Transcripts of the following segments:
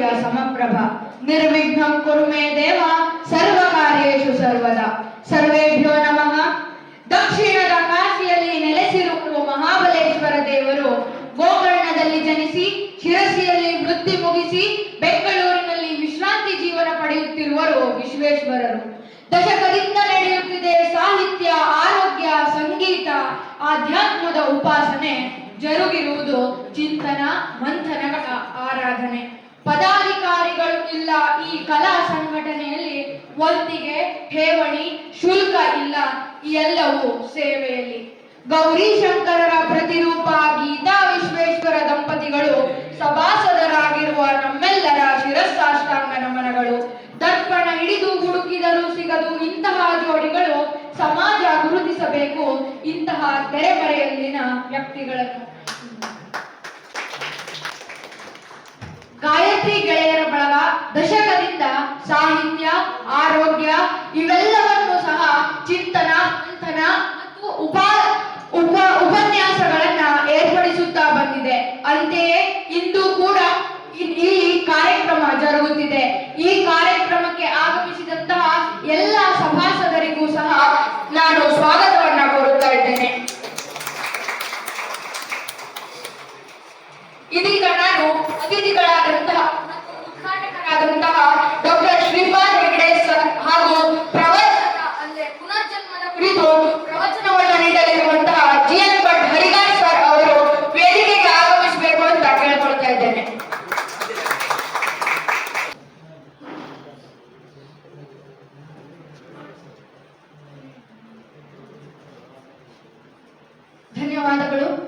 ಸಮಪ್ರಭ. ನಿರ್ವಿಘ್ನಂ ಕುರು ಮೇ ದೇವ, ಸರ್ವ ಕಾರ್ಯೇಷು ಸರ್ವದ. ಸರ್ವೇಭ್ಯೋ ನಮಃ. ದಕ್ಷಿಣದ ಕಾಶಿಯಲ್ಲಿ ನೆಲೆಸಿರುವ ಮಹಾಬಲೇಶ್ವರ ದೇವರು. ಗೋಕರ್ಣದಲ್ಲಿ ಜನಿಸಿ, ಶಿರಸಿಯಲ್ಲಿ ವೃತ್ತಿ ಮುಗಿಸಿ, ಬೆಂಗಳೂರಿನಲ್ಲಿ ವಿಶ್ರಾಂತಿ ಜೀವನ ಪಡೆಯುತ್ತಿರುವರು ವಿಶ್ವೇಶ್ವರರು. ದಶಕದಿಂದ ನಡೆಯುತ್ತಿದೆ ಸಾಹಿತ್ಯ, ಆರೋಗ್ಯ, ಸಂಗೀತ, ಆಧ್ಯಾತ್ಮದ ಉಪಾಸನೆ. ಜರುಗಿರುವುದು ಚಿಂತನ ಮಂಥನಗಳ ಆರಾಧನೆ. ಪದಾಧಿಕಾರಿಗಳು ಇಲ್ಲ ಈ ಕಲಾ ಸಂಘಟನೆಯಲ್ಲಿ ಒತ್ತಿಗೆ ಠೇವಣಿ ಶುಲ್ಕ ಇಲ್ಲ ಎಲ್ಲವೂ ಸೇವೆಯಲ್ಲಿ. ಗೌರಿ ಶಂಕರರ ಪ್ರತಿರೂಪ ಗೀತಾ ವಿಶ್ವೇಶ್ವರ ದಂಪತಿಗಳು ಸಭಾಸದರಾಗಿರುವ ನಮ್ಮೆಲ್ಲರ ಶಿರಸ್ಸಾಷ್ಟಾಂಗ ನಮನಗಳು. ದರ್ಪಣ ಹಿಡಿದು ಹುಡುಕಿದರೂ ಸಿಗದು ಇಂತಹ ಜೋಡಿಗಳು ಸಮಾಜ ಗುರುತಿಸಬೇಕು. ಇಂತಹ ತೆರೆಮರೆಯಲ್ಲಿನ ವ್ಯಕ್ತಿಗಳನ್ನು ಗಾಯತ್ರಿ ಗೆಳೆಯರ ಬಳಗ, ದಶಕದಿಂದ ಸಾಹಿತ್ಯ, ಆರೋಗ್ಯ, ಇವೆಲ್ಲವನ್ನು ಸಹ ಚಿಂತನ, ಮಂಥನ ಮತ್ತು ಉಪ ಉಪ, ಉಪನ್ಯಾಸಗಳನ್ನ ಏರ್ಪಡಿಸುತ್ತಾ ಬಂದಿದೆ. ಅಂತೆಯೇ ಇಂದು ಕೂಡ ಇ- ಇಲ್ಲಿ ಕಾರ್ಯಕ್ರಮ ಜರುಗುತ್ತಿದೆ ಈ ಕಾರ್ಯಕ್ರಮಕ್ಕೆ ಆಗಮಿಸಿದಂತಹ ಎಲ್ಲ ಸಭಾಸದರಿಗೂ ಸಹ ನಾನು ಸ್ವಾಗತವನ್ನ ಕೋರುತ್ತಾ ಇದ್ದೇನೆ ಇದೀಗ ನಾನು ಅತಿಥಿಗಳಾದಂತಹ ಮತ್ತು ಉದ್ಘಾಟಕರಾದಂತಹ ಡಾಕ್ಟರ್ ಶ್ರೀಪಾದ್ ಹೆಗಡೆ ಸರ್ ಹಾಗೂ ಪ್ರವಚನ ಅಂದ್ರೆ ಪುನರ್ಜನ್ಮದ ಕುರಿತು ಪ್ರವಚನವನ್ನು ನೀಡಲಿರುವಂತಹ G N Bhat Harigar sir ಅವರು ವೇದಿಕೆಗೆ ಆಗಮಿಸಬೇಕು ಅಂತ ಕೇಳ್ಕೊಳ್ತಾ ಇದ್ದೇನೆ ಧನ್ಯವಾದಗಳು ನಮ್ಮ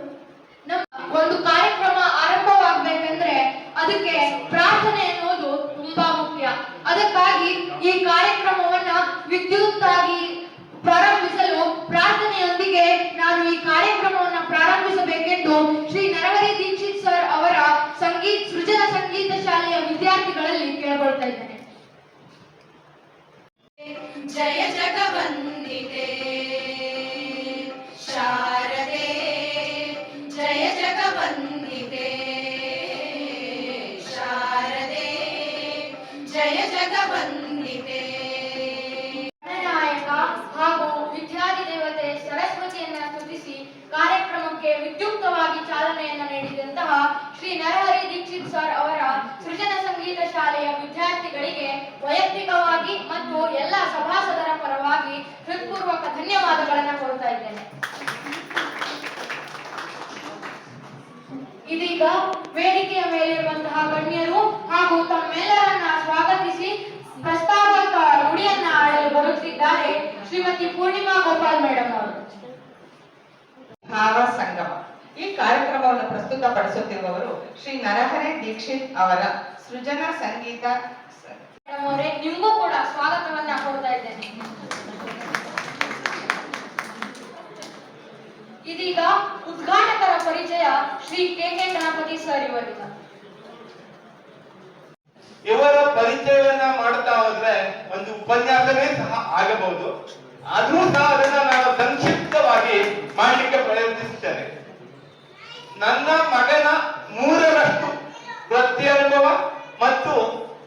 ಶ್ರೀಮತಿ ಪೂರ್ಣಿಮಾ ಗೋಪಾಲ್ ಮೇಡಮ್ ಅವರು. ಭಾವ ಸಂಗಮ. ಈ ಕಾರ್ಯಕ್ರಮವನ್ನು ಪ್ರಸ್ತುತ ಪಡಿಸುತ್ತಿರುವವರು ಶ್ರೀ ನರಹರಿ ದೀಕ್ಷಿತ್ ಅವರ ಸೃಜನ ಸಂಗೀತ ನಿಮಗೂ ಕೂಡ ಸ್ವಾಗತವನ್ನ ಕೊಡ್ತಾ ಇದ್ದೇನೆ. ಇದೀಗ ಉದ್ಘಾಟಕರ ಪರಿಚಯ Shri K K Ganapati sir ಇವರಿಂದ ಇವರ ಪರಿಚಯವನ್ನ ಮಾಡ್ತಾ ಹೋದ್ರೆ ಒಂದು ಉಪನ್ಯಾಸವೇ ಸಹ ಆಗಬಹುದು. ಆದ್ರೂ ಸಹ ಅದನ್ನ ನಾನು ಸಂಕ್ಷಿಪ್ತವಾಗಿ ಮಾಡಲಿಕ್ಕೆ ಪ್ರಯತ್ನಿಸುತ್ತೇನೆ. ನನ್ನ ಮಗನ ಮೂರರಷ್ಟು ವೃತ್ತಿ ಅನುಭವ ಮತ್ತು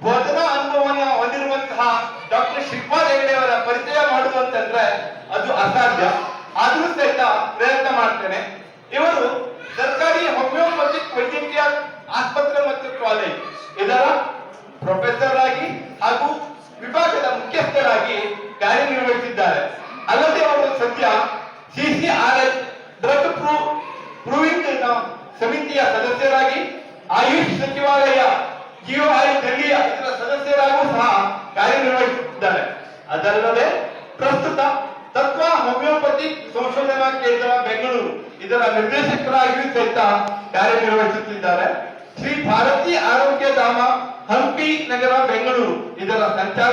ಬೋಧನಾ ಅನುಭವವನ್ನು ಹೊಂದಿರುವಂತಹ ಡಾಕ್ಟರ್ ಶಿಲ್ಪಾ ಅವರ ಪರಿಚಯ ಮಾಡುವಂತಂದ್ರೆ ಅದು ಅಸಾಧ್ಯ. ಆದ್ರೂ ಸಹಿತ ಪ್ರಯತ್ನ ಮಾಡ್ತೇನೆ. ಇವರು ಸರ್ಕಾರಿ ಹೋಮಿಯೋಪತಿಕ್ ವೈದ್ಯಕೀಯ ಆಸ್ಪತ್ರೆ ಮತ್ತು ಕಾಲೇಜ್ ಇದರ ಪ್ರೊಫೆಸರ್ ಆಗಿ ಹಾಗೂ ವಿಭಾಗದ ಮುಖ್ಯಸ್ಥರಾಗಿ ಕಾರ್ಯನಿರ್ವಹಿಸಿದ್ದಾರೆ. ಅಲ್ಲದೆ ಅವರು ಸದ್ಯ ಸಿಸಿಆರ್ಐ ಡ್ರಗ್ ಪ್ರೂ ಪ್ರೂವಿಂಗ್ ಸಮಿತಿಯ ಸದಸ್ಯರಾಗಿ, ಆಯುಷ್ ಸಚಿವಾಲಯ ಜಿಒಐ ದಂಡಿಯ ಇದರ ಸದಸ್ಯರಾಗೂ ಸಹ ಕಾರ್ಯನಿರ್ವಹಿಸುತ್ತಿದ್ದಾರೆ. ಅದಲ್ಲದೆ ಪ್ರಸ್ತುತ ತತ್ವ ಹೋಮಿಯೋಪತಿ ಸಂಶೋಧನಾ ಕೇಂದ್ರ ಬೆಂಗಳೂರು ಇದರ ನಿರ್ದೇಶಕರಾಗಿಯೂ ಸಹಿತ ಕಾರ್ಯನಿರ್ವಹಿಸುತ್ತಿದ್ದಾರೆ ಶ್ರೀ ಭಾರತಿ ಆರೋಗ್ಯ ಧಾಮ ಹಂಪಿ ನಗರ ಬೆಂಗಳೂರು ಇದರ ಸಂಚಾಲಕರಾಗಿಯೂ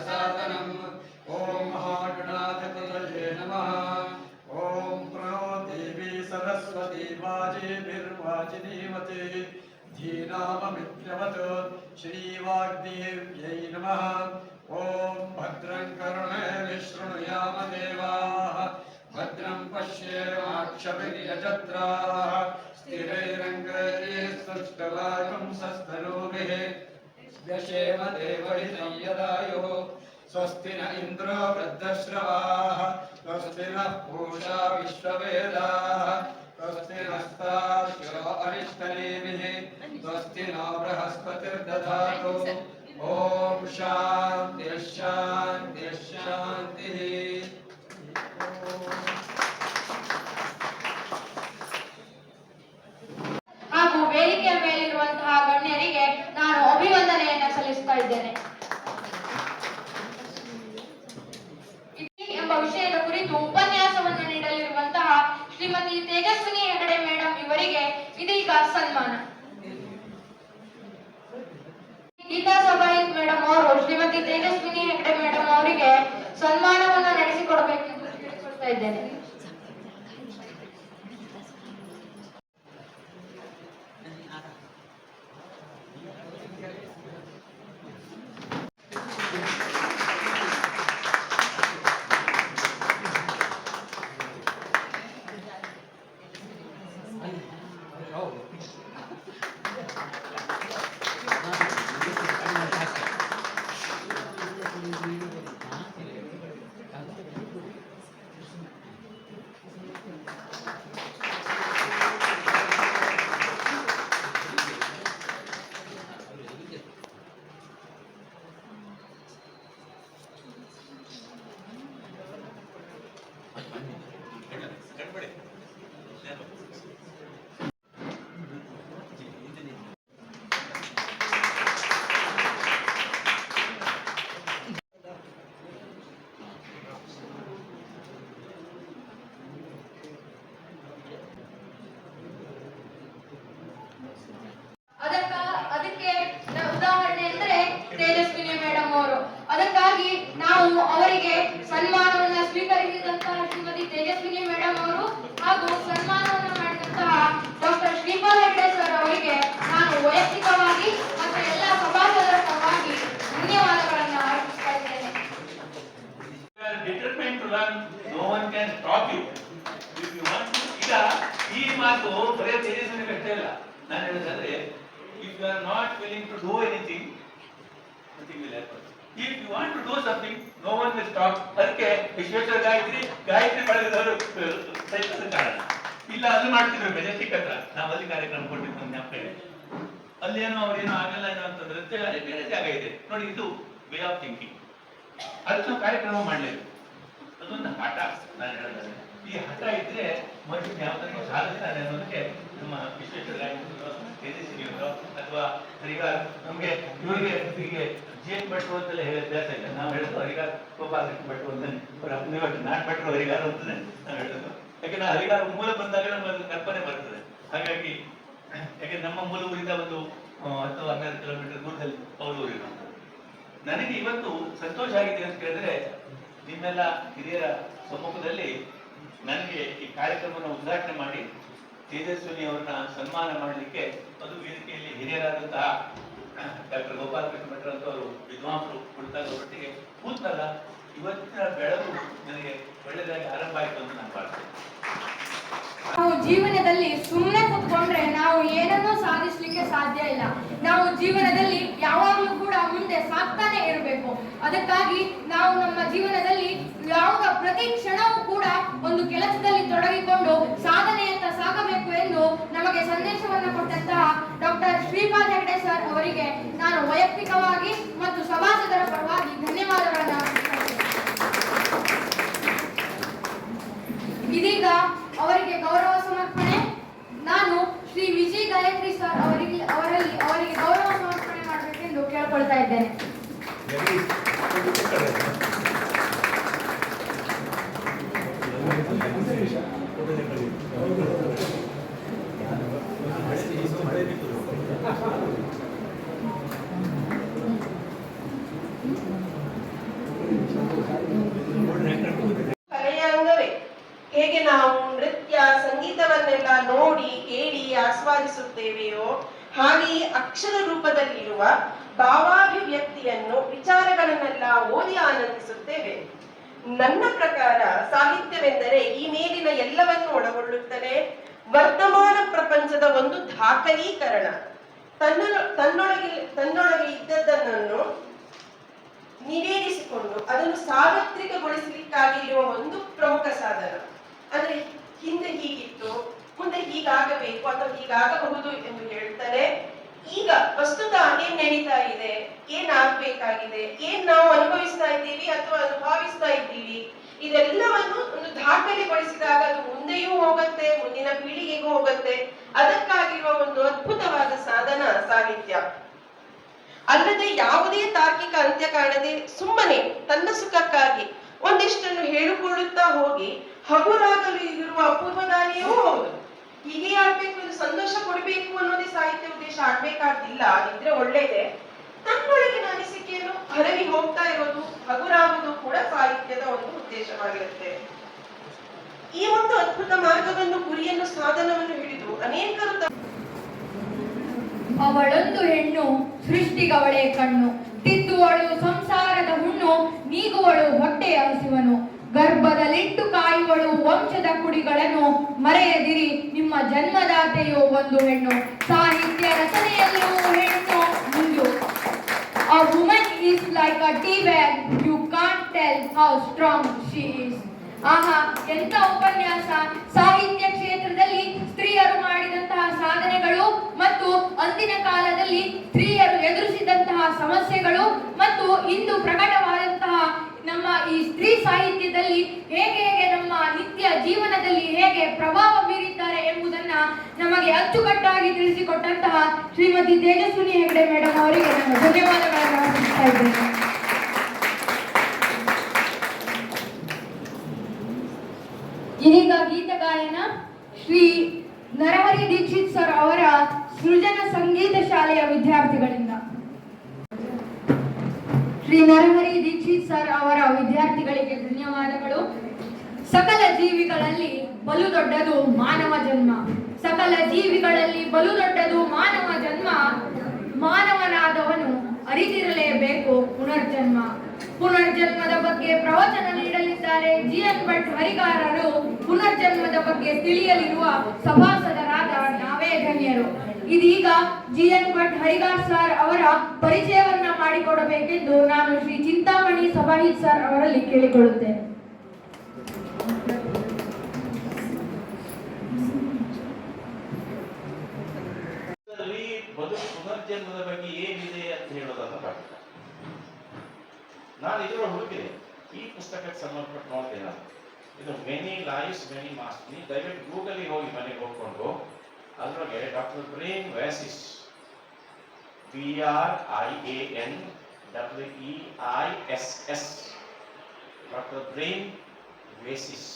सीदसादनम् ॐ महागणाधिपतये नमः। ॐ प्रणो देवी सरस्वती वाजेभिर्वाजिनीवते धीनाममित्रवत् श्रीवाग्देव्यै नमः। ॐ भद्रं कर्णे शृणुयाम देवाः। भद्रं पश्येमाक्षभिर्यजत्राः। स्थिरैरङ्गैः सुष्ठवागं सस्तनूभिः व्यशेम देवहितं यदायुः स्वस्ति न इन्द्रो वृद्धश्रवाः, स्वस्ति नः पूषा विश्ववेदाः। स्वस्ति अरिष्टनेमिः स्वस्ति नो बृहस्पतिर्दधातु। ॐ शान्तिः शान्तिः शान्तिः। ಸನ್ಮಾನ. ಗೀತಾ ಸಭಾಯಿತ್ ಮೇಡಮ್ ಅವರು ಶ್ರೀಮತಿ ತೇಜಸ್ವಿನಿ ಹೆಗಡೆ ಮೇಡಮ್ ಅವರಿಗೆ ಸನ್ಮಾನವನ್ನು ನಡೆಸಿಕೊಡಬೇಕೆಂದು ತಿಳಿಸುತ್ತಾ ಇದ್ದೇನೆ ಅದಕ್ಕ ಅದಕ್ಕೆ ನ- ಉದಾಹರಣೆ ಅಂದ್ರೆ ತೇಜಸ್ವಿನಿ ಮೇಡಮ್ ಅವರು ಅದಕ್ಕಾಗಿ ನಾವು ಅವರಿಗೆ ಸನ್ಮಾನವನ್ನ ಸ್ವೀಕರಿಸಿದಂತಹ ಶ್ರೀಮತಿ ತೇಜಸ್ವಿನಿ ಮೇಡಮ್ ಅವರು ಹಾಗೂ ಸನ್ಮಾನವನ್ನ ಮಾಡಿದಂತಹ ಡಾಕ್ಟರ್ ಶ್ರೀಪಾಲ್ ಹೆಗ್ಡೆ ಸರ್ ಅವರಿಗೆ ನಾನು ವೈಯಕ್ತಿಕವಾಗಿ ಮತ್ತು ಎಲ್ಲ ಸಭಾಸದರ ಪರವಾಗಿ ಧನ್ಯವಾದಗಳನ್ನ ಅರ್ಪಿಸ್ತಾ ಇದ್ದೇನೆ. ಈ ಮಾತು ಬರೀ ತೇಜಸ್ವಿನಿ ಅಷ್ಟೇ ಇಲ್ಲ ನಾನು ಹೇಳಿದ್ರೆ if you are not willing to do anything nothing will happen if you want to do something no one will stop ಅದಕ್ಕೆ ವಿಶ್ವೇಶ್ವರ ಗಾಯತ್ರಿ ಗಾಯತ್ರಿ ಬಳಗದವರು ಕಾರಣ ಇಲ್ಲ ಅಲ್ಲಿ ಮಾಡ್ತಿದ್ರು ಮೆಜೆಸ್ಟಿಕ್ ಹತ್ರ. ನಾವು ಅಲ್ಲಿ ಕಾರ್ಯಕ್ರಮ ಕೊಟ್ಟಿದ್ದು ಜ್ಞಾಪಕ ಇದೆ. ಅಲ್ಲಿ ಏನೋ ಅವ್ರೇನೋ ಆಗಲ್ಲ ಏನೋ ಅಂತಂದ್ರೆ ಅಲ್ಲಿ ಬೇರೆ ಜಾಗ ಇದೆ. ನೋಡಿ, ಇದು ವೇ ಆಫ್ ಥಿಂಕಿಂಗ್ ಅದಕ್ಕೆ ನಾವು ಕಾರ್ಯಕ್ರಮ ಮಾಡಲೇಬೇಕು. ಅದೊಂದು ಹಠ ನಾನು ಹೇಳಿದ್ರೆ ಈ ಹಠ ಇದ್ರೆ ಮನುಷ್ಯ ಯಾವುದನ್ನು ಸಾಧಿಸ್ತಾನೆ ಅನ್ನೋದಕ್ಕೆ ನಮ್ಮ ವಿಶ್ವೇಶ್ವರ ತೇಜಸ್ವಿನಿಯವರು ಅಥವಾ ಹರಿಗಾರ್ ನಮಗೆ ಇವರಿಗೆ ಹೀಗೆ ಜಿ ಎನ್ ಭಟ್ರು ಅಂತೆಲ್ಲ ಹೇಳೋ ಅಭ್ಯಾಸ ಇಲ್ಲ. ನಾವು ಹೇಳೋದು ಹರಿಗಾರ್ ಗೋಪಾಲಕೃಷ್ಣ ಭಟ್ರು ಅಂತಾನೆ. ಅವ್ರ ಅಪ್ಪನೇ ಭಟ್ರು ನಾಟ್ ಭಟ್ರು ಹರಿಗಾರ ಅಂತಾನೆ ನಾವು ಹೇಳೋದು. ಯಾಕೆಂದ್ರೆ ಹರಿಗಾರ ಮೂಲ ಬಂದಾಗ ನಮಗೆ ಕಲ್ಪನೆ ಬರ್ತದೆ. ಹಾಗಾಗಿ ಯಾಕೆ ನಮ್ಮ ಮೂಲ ಊರಿಂದ ಒಂದು ಹತ್ತು ಹನ್ನೆರಡು ಕಿಲೋಮೀಟರ್ ದೂರದಲ್ಲಿ ಅವ್ರ ಊರಿನ ನನಗೆ ಇವತ್ತು ಸಂತೋಷ ಆಗಿದೆ ಅಂತ ಕೇಳಿದ್ರೆ ನಿಮ್ಮೆಲ್ಲ ಹಿರಿಯರ ಸಮ್ಮುಖದಲ್ಲಿ ನನಗೆ ಈ ಕಾರ್ಯಕ್ರಮವನ್ನು ಉದ್ಘಾಟನೆ ಮಾಡಿ ತೇಜಸ್ವಿನಿ ಅವರನ್ನ ಸನ್ಮಾನ ಮಾಡಲಿಕ್ಕೆ ಅದು ವೇದಿಕೆಯಲ್ಲಿ ಹಿರಿಯರಾದಂತಹ ಡಾಕ್ಟರ್ ಗೋಪಾಲಕೃಷ್ಣ ಅವರು ವಿದ್ವಾಂಸರು ಕುಳಿತಾಗ ಒಟ್ಟಿಗೆ ಕೂತಲ್ಲ, ಇವತ್ತಿನ ಬೆಳಕು ನನಗೆ ಒಳ್ಳೆಯದಾಗಿ ಆರಂಭ ಆಯಿತು ಅಂತ ನಾನು ಭಾವಿಸ್ತೇನೆ. ನಾವು ಜೀವನದಲ್ಲಿ ಸುಮ್ಮನೆ ಕುತ್ಕೊಂಡ್ರೆ ನಾವು ಏನನ್ನೂ ಸಾಧಿಸ್ಲಿಕ್ಕೆ ಸಾಧ್ಯ ಇಲ್ಲ. ನಾವು ಜೀವನದಲ್ಲಿ ಮುಂದೆ ಕೊಡಬೇಕು ಅದಕ್ಕಾಗಿ ನಾವು ನಮ್ಮ ಜೀವನದಲ್ಲಿ ಯಾವ ಪ್ರತಿ ಕ್ಷಣವೂ ಕೂಡ ಒಂದು ಕೆಲಸದಲ್ಲಿ ತೊಡಗಿಕೊಂಡು ಸಾಧನೆಯತ್ತ ಸಾಗಬೇಕು ಎಂದು ನಮಗೆ ಸಂದೇಶವನ್ನು ಕೊಟ್ಟಂತಹ ಡಾಕ್ಟರ್ ಶ್ರೀಪಾದ್ ಹೆಗಡೆ ಸರ್ ಅವರಿಗೆ ನಾನು ವೈಯಕ್ತಿಕವಾಗಿ ಮತ್ತು ಸಮಾಜದರ ಪರವಾಗಿ ಧನ್ಯವಾದಗಳನ್ನು ಇದೀಗ ಅವರಿಗೆ ಗೌರವ ಸಮರ್ಪಣೆ. ನಾನು ಶ್ರೀ ವಿಜಯ್ ಗಾಯತ್ರಿ ಸರ್ ಅವರಿಗೆ ಅವರಲ್ಲಿ ಅವರಿಗೆ ಗೌರವ ಸಮರ್ಪಣೆ ಮಾಡಬೇಕೆಂದು ಕೇಳ್ಕೊಳ್ತಾ ಇದ್ದೇನೆ. ಕಲೆಯ ಒಂದು ದಾಖಲೀಕರಣ ತನ್ನ ತನ್ನೊಳಗೆ ತನ್ನೊಳಗೆ ಇದ್ದದ್ದನ್ನು ನಿವೇದಿಸಿಕೊಂಡು ಅದನ್ನು ಸಾರ್ವತ್ರಿಕಗೊಳಿಸಲಿಕ್ಕಾಗಿ ಇರುವ ಒಂದು ಪ್ರಮುಖ ಸಾಧನ. ಅಂದ್ರೆ ಹಿಂದೆ ಹೀಗಿತ್ತು, ಮುಂದೆ ಹೀಗಾಗಬೇಕು ಅಥವಾ ಹೀಗಾಗಬಹುದು ಎಂದು ಹೇಳ್ತಾರೆ ಈಗ ಪ್ರಸ್ತುತ ಏನ್ ನಡೀತಾ ಇದೆ, ಏನ್ ಏನ್ ನಾವು ಅನುಭವಿಸ್ತಾ ಇದ್ದೀವಿ ಅಥವಾ ಅನುಭವಿಸ್ತಾ ಇದ್ದೀವಿ ಇದೆಲ್ಲವನ್ನು ಒಂದು ದಾಖಲೆಗೊಳಿಸಿದಾಗ ಅದು ಮುಂದೆಯೂ ಹೋಗುತ್ತೆ, ಮುಂದಿನ ಪೀಳಿಗೆಗೂ ಹೋಗುತ್ತೆ. ಅದಕ್ಕಾಗಿರುವ ಒಂದು ಅದ್ಭುತವಾದ ಸಾಧನ ಸಾಹಿತ್ಯ. ಅಲ್ಲದೆ ಯಾವುದೇ ತಾರ್ಕಿಕ ಅಂತ್ಯ ಕಾಣದೆ ಸುಮ್ಮನೆ ತನ್ನ ಸುಖಕ್ಕಾಗಿ ಒಂದಿಷ್ಟನ್ನು ಹೇಳಿಕೊಳ್ಳುತ್ತಾ ಹೋಗಿ ಹಗುರಾಗಲು ಇರುವ ಅಪೂರ್ವದಾನಿಯೂ ಹೌದು. ಹೀಗೆ ಆಗ್ಬೇಕು, ಇದು ಸಂತೋಷ ಕೊಡಬೇಕು ಅನ್ನೋದೇ ಸಾಹಿತ್ಯ ಉದ್ದೇಶ ಆಗ್ಬೇಕಾದಿಲ್ಲ ಇದ್ರೆ ಒಳ್ಳೇದೇ. ತನ್ನೊಳಗಿನ ಅನಿಸಿಕೆಯನ್ನು ಹರವಿ ಹೋಗ್ತಾ ಇರೋದು ಹಗುರಾಗುವುದು ಕೂಡ ಸಾಹಿತ್ಯದ ಒಂದು ಉದ್ದೇಶವಾಗಿರುತ್ತೆ. ಈ ಒಂದು ಅದ್ಭುತ ಮಾರ್ಗವನ್ನು ಗುರಿಯನ್ನು ಸಾಧನವನ್ನು ಹಿಡಿದು ಅನೇಕರು ಅವಳೊಂದು ಹೆಣ್ಣು, ಸೃಷ್ಟಿಗವಳೆ ಕಣ್ಣು. ತಿದ್ದುವಳು ಸಂಸಾರದ ಹುಣ್ಣು, ನೀಗುವಳು ಹೊಟ್ಟೆಯ ಹಸಿವನು. ಗರ್ಭದಲ್ಲಿಟ್ಟು ಕಾಯುವಳು ವಂಶದ ಕುಡಿಗಳನ್ನು ಮರೆಯದಿರಿ, ನಿಮ್ಮ ಜನ್ಮದಾತೆಯು ಒಂದು ಹೆಣ್ಣು. ಸಾಹಿತ್ಯ ರಚನೆಯಲ್ಲೂ ಹೆಣ್ಣು ಮುಂದು A woman is like a tea bag. You can't tell how strong she is. ಆಹಾ ಎಂತ ಉಪನ್ಯಾಸ ಸಾಹಿತ್ಯ ಕ್ಷೇತ್ರದಲ್ಲಿ ಸ್ತ್ರೀಯರು ಮಾಡಿದಂತಹ ಸಾಧನೆಗಳು ಮತ್ತು ಅಂದಿನ ಕಾಲದಲ್ಲಿ ಸ್ತ್ರೀಯರು ಎದುರಿಸಿದಂತಹ ಸಮಸ್ಯೆಗಳು ಮತ್ತು ಇಂದು ಪ್ರಕಟವಾದಂತಹ ನಮ್ಮ ಈ ಸ್ತ್ರೀ ಸಾಹಿತ್ಯದಲ್ಲಿ ಹೇಗೆ ಹೇಗೆ ನಮ್ಮ ನಿತ್ಯ ಜೀವನದಲ್ಲಿ ಹೇಗೆ ಪ್ರಭಾವ ಬೀರಿದ್ದಾರೆ ಎಂಬುದನ್ನ ನಮಗೆ ಅಚ್ಚುಕಟ್ಟಾಗಿ ತಿಳಿಸಿಕೊಟ್ಟಂತಹ ಶ್ರೀಮತಿ ತೇಜಸ್ವಿನಿ ಹೆಗಡೆ ಮೇಡಮ್ ಅವರಿಗೆ ನಾನು ಧನ್ಯವಾದಗಳನ್ನು ಅರ್ಪಿಸ್ತಾ ಇದ್ದೇನೆ. ಇದೀಗ ಗೀತ ಗಾಯನ ಶ್ರೀ ನರಹರಿ ದೀಕ್ಷಿತ್ ಸರ್ ಅವರ ಸೃಜನ ಸಂಗೀತ ಶಾಲೆಯ ವಿದ್ಯಾರ್ಥಿಗಳಿಂದ. ಶ್ರೀ ನರಹರಿ ದೀಕ್ಷಿತ್ ಸರ್ ಅವರ ವಿದ್ಯಾರ್ಥಿಗಳಿಗೆ ಧನ್ಯವಾದಗಳು. ಸಕಲ ಜೀವಿಗಳಲ್ಲಿ ಬಲು ದೊಡ್ಡದು ಮಾನವ ಜನ್ಮ. ಸಕಲ ಜೀವಿಗಳಲ್ಲಿ ಬಲು ದೊಡ್ಡದು ಮಾನವ ಜನ್ಮ. ಮಾನವನಾದವನು ಅರಿತಿರಲೇಬೇಕು ಪುನರ್ಜನ್ಮ. ಪುನರ್ಜನ್ಮದ ಬಗ್ಗೆ ಪ್ರವಚನ ನೀಡಲಿದ್ದಾರೆ. ಜಿ ಎನ್ ಭಟ್ ಹರಿಗಾರರು ಪುನರ್ಜನ್ಮದ ಬಗ್ಗೆ ತಿಳಿಯಲಿರುವ ಸಭಾಸದರಾದ ನಾವೇ ಧನ್ಯರು. ಇದೀಗ G N Bhat Haridas sir ಅವರ ಪರಿಚಯವನ್ನ ಮಾಡಿಕೊಡಬೇಕೆಂದು ನಾನು ಶ್ರೀ ಚಿಂತಾಮಣಿ ಸಭಾಹಿತ್ ಸರ್ ಅವರಲ್ಲಿ ಕೇಳಿಕೊಳ್ಳುತ್ತೇನೆ. ಪುನರ್ಜನ್ಮದ ಬಗ್ಗೆ ಏನಿದೆ ಅಂತ ಹೇಳೋದನ್ನ ನಾನು ಇದರ ಹುಡುಕಿದೆ. ಈ ಪುಸ್ತಕಕ್ಕೆ ಸಂಬಂಧಪಟ್ಟು ನೋಡ್ತೇನೆ ಇದು ಮೆನಿ ಲೈಫ್ ಮೆನಿ ಮಾಸ್ಟ್ ನೀವು ದಯವಿಟ್ಟು ಗೂಗಲ್ಗೆ ಹೋಗಿ ಮನೆಗೆ ಹೋಗ್ಕೊಂಡು ಅದರೊಳಗೆ doctor Brian Weiss B R I A N W E I S S doctor Brian Weiss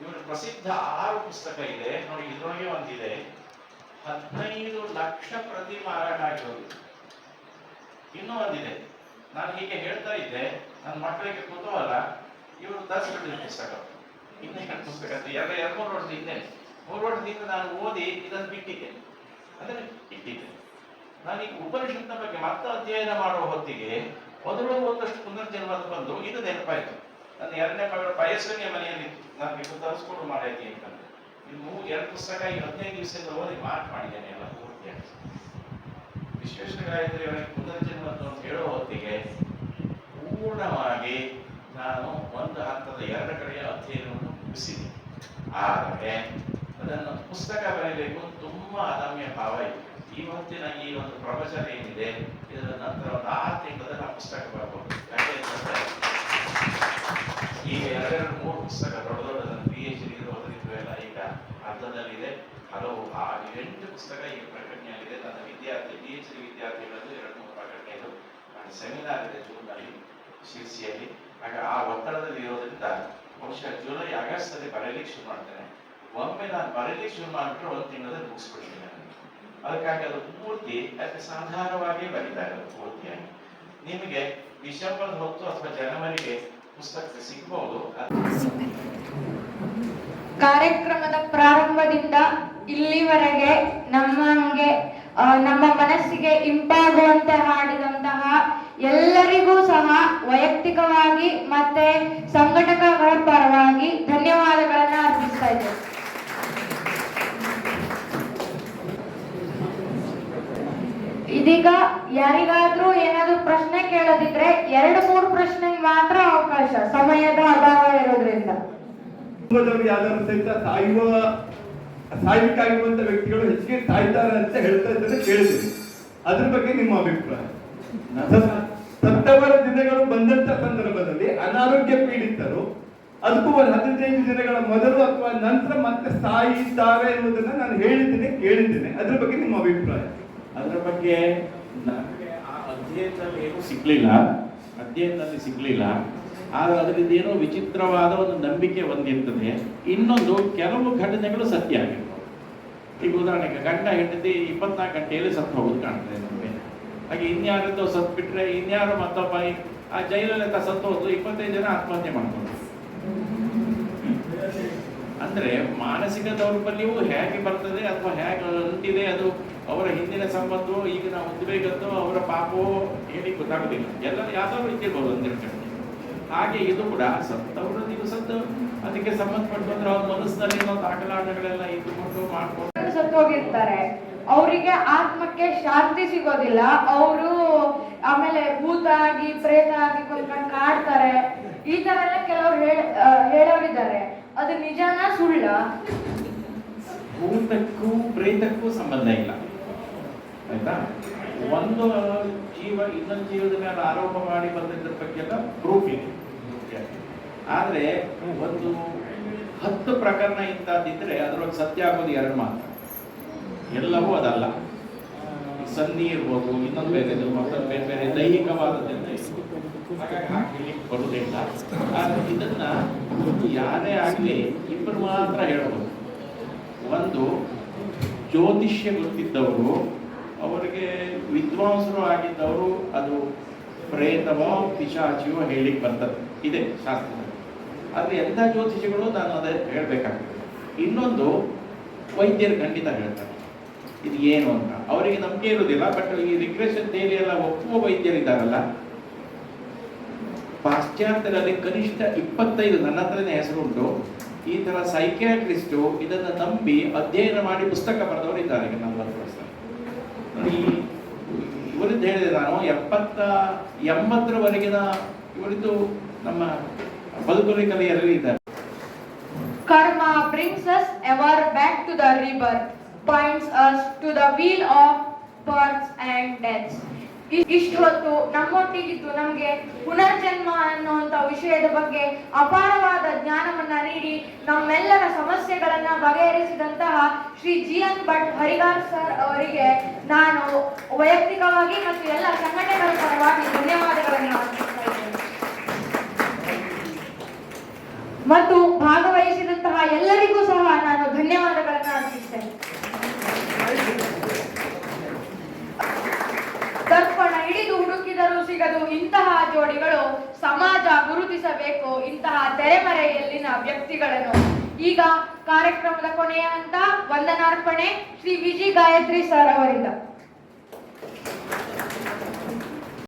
ಇವರ ಪ್ರಸಿದ್ಧ ಆರು ಪುಸ್ತಕ ಇದೆ. ನೋಡಿ, ಇದರೊಳಗೆ ಒಂದಿದೆ. ಹದಿನೈದು ಲಕ್ಷ ಪ್ರತಿ ಮಾರಾಟ ಆಗಿರೋದು. ಇನ್ನೂ ಒಂದಿದೆ. ನಾನು ಹೀಗೆ ಹೇಳ್ತಾ ಇದ್ದೆ. ನನ್ನ ಮಕ್ಕಳಿಗೆ ಕುತೂಹಲ ಇವರು ತರಿಸ್ಬಿಟ್ಟಿದೆ ಪುಸ್ತಕ. ಇನ್ನೇ ಪುಸ್ತಕ ಎರಡು ಎರಡು, ಮೂರು ವರ್ಷದ ಹಿಂದೆ ಮೂರು ವರ್ಷದಿಂದ ನಾನು ಓದಿ ಇದನ್ನು ಬಿಟ್ಟಿದ್ದೆ. ಅದನ್ನು ಇಟ್ಟಿದ್ದೆ. ನಾನು ಈಗ ಉಪನಿಷತ್ನ ಬಗ್ಗೆ ಮತ್ತೆ ಅಧ್ಯಯನ ಮಾಡುವ ಹೊತ್ತಿಗೆ ಮೊದಲು ಒಂದಷ್ಟು ಪುನರ್ಜನ್ಮ ಬಂದು ಇದು ನೆನಪಾಯಿತು. ನನ್ನ ಎರಡನೇ ಮಗಳ ಬಯಸ್ಸನ್ನೇ ಮನೆಯಲ್ಲಿ ನನಗೆ ತರಿಸ್ಕೊಂಡು ಮಾಡೈತಿ ಅಂತಂದ್ರೆ ಇದು ಮೂರು ಎರಡು ಪುಸ್ತಕ ಈ ಹದಿನೈದು ದಿವಸದಿಂದ ಓದಿ ಮಾರ್ಕ್ ಮಾಡಿದ್ದೇನೆ, ಎಲ್ಲ ಪೂರ್ತಿಯಾಗಿ ಅವರಿಗೆ ಪುನರ್ಜನ್ಮ ಅಂತ ಹೇಳೋ ಹೊತ್ತಿಗೆ ಪೂರ್ಣವಾಗಿ ನಾನು ಒಂದು ಹಂತದ ಎರಡು ಕಡೆಯ ಅಧ್ಯಯನವನ್ನು ಮುಗಿಸಿದೆ. ಆದರೆ ಅದನ್ನು ಪುಸ್ತಕ ಬರೀಬೇಕು ತುಂಬಾ ಅದಮ್ಯ ಭಾವ ಇದೆ. ಇವತ್ತಿನ ಈ ಒಂದು ಪ್ರವಚನ ಏನಿದೆ, ಇದರ ನಂತರ ಒಂದು ಆರು ತಿಂಗಳಲ್ಲಿ ಆ ಪುಸ್ತಕ ಬರ್ಬೋದು. ಅಂತಂದ್ರೆ, ಈಗ ಎರಡೆರಡು ಮೂರು ಪುಸ್ತಕ ದೊಡ್ಡ ದೊಡ್ಡದನ್ನು ಪಿ ಹಲವು ಆ ಎಂಟು ಪುಸ್ತಕ ಈಗ ಪ್ರಕಟಣೆಯಾಗಿದೆ ನನ್ನ ವಿದ್ಯಾರ್ಥಿ ಪಿ ಎಚ್ ಡಿ ವಿದ್ಯಾರ್ಥಿಗಳದ್ದು ಎರಡು ಮೂರು ಪ್ರಕಟಣೆಗಳು. ನನ್ನ ಸೆಮಿನಾರ್ ಇದೆ ಜೂನ್ನಲ್ಲಿ ಶಿರ್ಸಿಯಲ್ಲಿ ಆಗ ಆ ಒತ್ತಡದಲ್ಲಿ ಇರೋದ್ರಿಂದ ಬಹುಶಃ ಜುಲೈ, ಆಗಸ್ಟ್ ಅಲ್ಲಿ ಬರೆಯಲಿಕ್ಕೆ ಶುರು ಮಾಡ್ತೇನೆ. ಒಮ್ಮೆ ನಾನು ಬರಲಿ ಶುರು ಮಾಡಿಬಿಟ್ರೆ ಒಂದು ತಿಂಗಳಲ್ಲಿ ಮುಗಿಸ್ಬಿಡ್ತೀನಿ ಅದಕ್ಕಾಗಿ ಅದು ಪೂರ್ತಿ ಅದಕ್ಕೆ ಸಾಧಾರಣವಾಗಿ ಬರೀತಾರೆ ಅದು ಪೂರ್ತಿಯಾಗಿ ನಿಮಗೆ ಡಿಸೆಂಬರ್ ಹೊತ್ತು ಅಥವಾ ಜನವರಿಗೆ ಪುಸ್ತಕ ಸಿಗಬಹುದು ಕಾರ್ಯಕ್ರಮದ ಪ್ರಾರಂಭದಿಂದ ಇಲ್ಲಿವರೆಗೆ ನಮ್ಮಂಗೆ ನಮ್ಮ ಮನಸ್ಸಿಗೆ ಇಂಪಾಗುವಂತೆ ಹಾಡಿದಂತಹ ಎಲ್ಲರಿಗೂ ಸಹ ವೈಯಕ್ತಿಕವಾಗಿ ಮತ್ತೆ ಸಂಘಟಕಗಳ ಪರವಾಗಿ ಧನ್ಯವಾದಗಳನ್ನ ಅರ್ಪಿಸ್ತಾ ಇದ್ದೇನೆ ಇದೀಗ ಯಾರಿಗಾದ್ರೂ ಏನಾದ್ರೂ ಪ್ರಶ್ನೆ ಕೇಳೋದಿದ್ರೆ ಎರಡು ಮೂರು ಪ್ರಶ್ನೆ ಮಾತ್ರ ಅವಕಾಶ ಸಮಯದ ಅಭಾವ ಇರೋದ್ರಿಂದ. ಕುಟುಂಬದವರು ಯಾವ್ದಾದ್ರು ಸಹಿತ ಸಾಯುವ ಸಾಯ್ಬೇಕಾಗಿರುವಂತ ವ್ಯಕ್ತಿಗಳು ಹೆಚ್ಚಿಗೆ ಸಾಯ್ತಾರೆ ಅಂತ ಹೇಳ್ತಾ ಇದ್ದಾರೆ ಕೇಳಿದ್ರು ಅದ್ರ ಬಗ್ಗೆ ನಿಮ್ಮ ಅಭಿಪ್ರಾಯ? ಸತ್- ಸತ್ತವರ ದಿನಗಳು ಬಂದಂತ ಸಂದರ್ಭದಲ್ಲಿ ಅನಾರೋಗ್ಯ ಪೀಡಿತರು ಅದಕ್ಕೂ ಒಂದು ಹದಿನೈದು ದಿನಗಳ ಮೊದಲು ಅಥವಾ ನಂತರ ಮತ್ತೆ ಸಾಯಿದ್ದಾರೆ ಎನ್ನುವುದನ್ನ ನಾನು ಹೇಳಿದ್ದೇನೆ ಕೇಳಿದ್ದೇನೆ. ಅದ್ರ ಬಗ್ಗೆ ನಿಮ್ಮ ಅಭಿಪ್ರಾಯ? ಅದರ ಬಗ್ಗೆ ನನಗೆ ಆ ಅಧ್ಯಯನದಲ್ಲಿ ಏನೂ ಸಿಗ್ಲಿಲ್ಲ. ಅಧ್ಯಯನದಲ್ಲಿ ಸಿಗ್ಲಿಲ್ಲ. ಆದ್ರೆ ಅದರಿಂದ ಏನೋ ವಿಚಿತ್ರವಾದ ಒಂದು ನಂಬಿಕೆ ಒಂದಿರ್ತದೆ ಇನ್ನೊಂದು ಕೆಲವು ಘಟನೆಗಳು ಸತ್ಯ ಆಗಿರ್ಬೋದು. ಈಗ ಉದಾಹರಣೆಗೆ ಗಂಡ ಹೆಂಡತಿ ಇಪ್ಪತ್ನಾಲ್ಕು ಗಂಟೆಯಲ್ಲಿ ಸತ್ತು ಹೋಗೋದು ಕಾಣ್ತದೆ ನಮಗೆ. ಹಾಗೆ ಇನ್ಯಾರದ್ದು ಸತ್ತು ಬಿಟ್ರೆ ಇನ್ಯಾರು ಮತ್ತೊಬ್ಬ ಆ ಜೈಲಲ್ಲಿ ಅಂತ ಸತ್ತು ಹೋದ್ರು ಇಪ್ಪತ್ತೈದು ಜನ ಆತ್ಮಹತ್ಯೆ ಮಾಡ್ಕೊಂಡು ಅಂದ್ರೆ ಮಾನಸಿಕ ದೌರ್ಬಲ್ಯವು ಹೇಗೆ ಬರ್ತದೆ ಅಥವಾ ಹೇಗೆ ಅಂಟಿದೆ ಅದು ಅವರ ಹಿಂದಿನ ಸಂಬಂಧವು ಈಗ ನಾವು ಉದ್ವೇಗದ್ದೋ ಅವರ ಪಾಪವೋ ಹೇಳಿ ಗೊತ್ತಾಗೋದಿಲ್ಲ. ಎಲ್ಲ ಯಾವ್ದಾದ್ರು ಇದ್ದಿರ್ಬೋದು ಕಡೆ ಹಾಗೆ ಇದು ಕೂಡ ಸತ್ತವರ ದಿವಸದ್ದು ಅದಕ್ಕೆ ಸಂಬಂಧಪಟ್ಟು ಅವ್ರ ಮನಸ್ಸಿನಲ್ಲಿ ಒಂದು ಆಟಲಾಟಗಳೆಲ್ಲ ಇದ್ದುಕೊಂಡು ಮಾಡ್ಕೊಂಡು. ಸತ್ತೋಗಿರ್ತಾರೆ. ಅವರಿಗೆ ಆತ್ಮಕ್ಕೆ ಶಾಂತಿ ಸಿಗೋದಿಲ್ಲ. ಅವರು ಆಮೇಲೆ ಭೂತ ಆಗಿ ಪ್ರೇತ ಆಗಿ ಕೊಂಡ್ಕೊಂಡು ಕಾಡ್ತಾರೆ. ಈ ತರ ಎಲ್ಲ ಕೆಲವ್ರು ಹೇಳೋರಿದ್ದಾರೆ. ಅದು ನಿಜಾನ ಸುಳ್ಳ? ಭೂತಕ್ಕೂ ಪ್ರೇತಕ್ಕೂ ಸಂಬಂಧ ಇಲ್ಲ. ಆಯ್ತಾ? ಒಂದು ಜೀವ ಇನ್ನೊಂದು ಜೀವದ ಮೇಲೆ ಆರೋಪ ಮಾಡಿ ಬಂದಿದ್ದರ ಬಗ್ಗೆ ಎಲ್ಲ ಪ್ರೂಫ್ ಇದೆ. ಆದರೆ ಒಂದು ಹತ್ತು ಪ್ರಕರಣ ಇಂಥದ್ದಿದ್ರೆ ಅದರೊಳಗೆ ಸತ್ಯ ಆಗೋದು ಎರಡು ಮಾತ್ರ. ಎಲ್ಲವೂ ಅದಲ್ಲ. ಸನ್ನಿ ಇರ್ಬೋದು, ಇನ್ನೊಂದು ಬೇರೆ ಮತ್ತೊಂದು ಬೇರೆ ಬೇರೆ ದೈಹಿಕವಾದದ್ದೆಲ್ಲ. ಹಾಗಾಗಿ ಆದ್ರೆ ಇದನ್ನ ಯಾರೇ ಆಗಲಿ ಇಬ್ಬರು ಮಾತ್ರ ಹೇಳ್ಬೋದು. ಒಂದು ಜ್ಯೋತಿಷ್ಯ ಗೊತ್ತಿದ್ದವರು ಅವರಿಗೆ ವಿದ್ವಾಂಸರು ಆಗಿದ್ದವರು ಅದು ಪ್ರೇತವೋ ಪಿಶಾಚಿಯೋ ಹೇಳಿಕ್ ಬರ್ತದೆ. ಇದೆ ಶಾಸ್ತ್ರದಲ್ಲಿ. ಆದರೆ ಎಂಥ ಜ್ಯೋತಿಷಿಗಳು ನಾನು ಅದೇ ಹೇಳಬೇಕಾಗ್ತದೆ. ಇನ್ನೊಂದು ವೈದ್ಯರು ಖಂಡಿತ ಹೇಳ್ತಾರೆ. ಇದು ಏನು ಅಂತ. ಅವರಿಗೆ ನಂಬಿಕೆ ಇರುವುದಿಲ್ಲ ಬಟ್ ಈ ರಿಗ್ರೆಷನ್ ಥಿಯರಿ ಎಲ್ಲ ಒಪ್ಪುವ ವೈದ್ಯರಿದ್ದಾರಲ್ಲ ಪಾಶ್ಚಾತ್ಯರಲ್ಲಿ ಕನಿಷ್ಠ ಇಪ್ಪತ್ತೈದು ನನ್ನ ಹತ್ರನೇ ಹೆಸರುಂಟು ಈ ತರ ಸೈಕ್ಯಾಟ್ರಿಸ್ಟು ಇದನ್ನು ನಂಬಿ ಅಧ್ಯಯನ ಮಾಡಿ ಪುಸ್ತಕ ಬರೆದವರು ಇದ್ದಾರೆ ನಲವತ್ತು ವರ್ಷ. ಇವರಿದ್ದು ಹೇಳಿದೆ ನಾನು ಎಪ್ಪತ್ತ ಎಂಬತ್ತರವರೆಗಿನ ಇವರಿದ್ದು ನಮ್ಮ ಬದುಕುಲಿ ಕಲೆಯಲ್ಲಿ ಇದ್ದಾರೆ ಕರ್ಮ brings us ever back to the rebirth, points us to the wheel of births and deaths. ಇಷ್ಟು ಹೊತ್ತು ನಮ್ಮೊಟ್ಟಿಗಿದ್ದು ನಮಗೆ ಪುನರ್ಜನ್ಮ ಅನ್ನುವಂತ ವಿಷಯದ ಬಗ್ಗೆ ಅಪಾರವಾದ ಜ್ಞಾನವನ್ನ ನೀಡಿ ನಮ್ಮೆಲ್ಲರ ಸಮಸ್ಯೆಗಳನ್ನ ಬಗೆಹರಿಸಿದಂತಹ Shri G N Bhat Harigar sir ಅವರಿಗೆ ನಾನು ವೈಯಕ್ತಿಕವಾಗಿ ಮತ್ತು ಎಲ್ಲ ಸಂಘಟನೆಗಳ ಪರವಾಗಿ ಧನ್ಯವಾದಗಳನ್ನು ಮತ್ತು ಭಾಗವಹಿಸಿದಂತಹ ಎಲ್ಲರಿಗೂ ಸಹ ನಾನು ಧನ್ಯವಾದಗಳನ್ನು ಅರ್ಪಿಸ್ತೇನೆ ಹಿಡಿದು ಹುಡುಕಿದರೂ ಸಿಗದು ಇಂತಹ ಜೋಡಿಗಳು ಸಮಾಜ ಗುರುತಿಸಬೇಕು. ಇಂತಹ ತೆರೆಮರೆಯಲ್ಲಿನ ವ್ಯಕ್ತಿಗಳನ್ನು. ಈಗ ಕಾರ್ಯಕ್ರಮದ ಕೊನೆಯ ಹಂತ ವಂದನಾರ್ಪಣೆ ಶ್ರೀ ವಿಜಿ ಗಾಯತ್ರಿ ಸರ್ ಅವರಿಂದ.